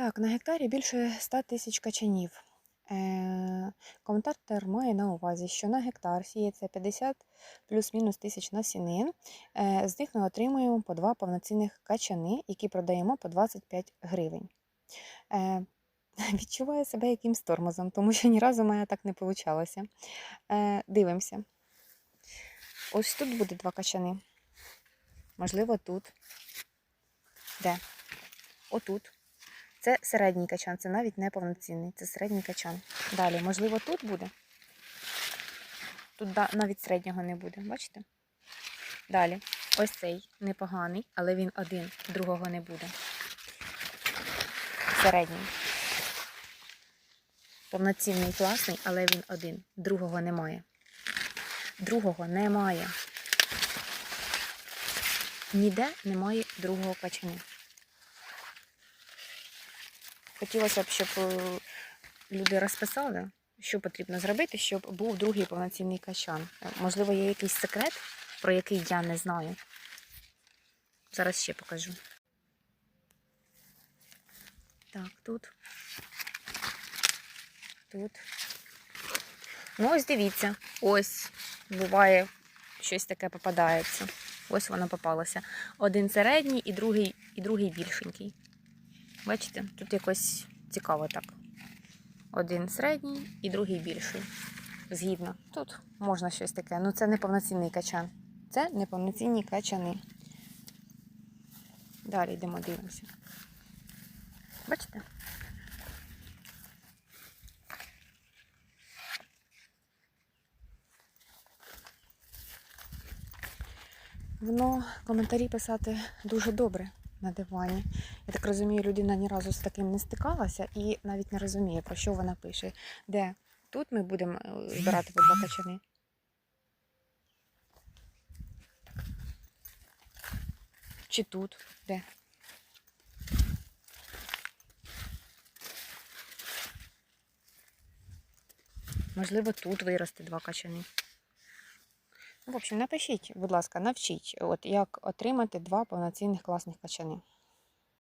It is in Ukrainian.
Так, на гектарі більше 100 тисяч качанів. Е, коментатор має на увазі, що на гектар сіється 50 плюс-мінус тисяч насінин. Е, з них ми отримуємо по два повноцінних качани, які продаємо по 25 гривень. Е, відчуваю себе якимсь тормозом, тому що ні разу мене так не вийшло. Дивимося. Ось тут буде два качани. Можливо, тут. Де? Отут. Це середній качан, це навіть не повноцінний, це середній качан. Далі, можливо, тут буде. Тут навіть середнього не буде, бачите? Далі, ось цей непоганий, але він один, другого не буде. Середній. Повноцінний класний, але він один. Другого немає. Другого немає. Ніде немає другого качаня. Хотілося б, щоб е, люди розписали, що потрібно зробити, щоб був другий повноцінний качан. Е, Можливо, є якийсь секрет, про який я не знаю. Зараз ще покажу. Так, тут. Тут. Ну, ось дивіться. Ось буває щось таке попадається. Ось воно попалося. Один середній і другий, і другий більшенький. Бачите, тут якось цікаво так. Один середній і другий більший. Згідно. Тут можна щось таке. Ну це не повноцінний качан. Це неповноцінні качани. Далі йдемо, дивимося. Бачите? Воно коментарі писати дуже добре на дивані. Я так розумію, людина ні разу з таким не стикалася і навіть не розуміє, про що вона пише. Де тут ми будемо е, збирати по два качани. Чи тут? Де? Можливо, тут виросте два качани. В общем, напишіть, будь ласка, навчіть, от як отримати два повноцінних класних качани.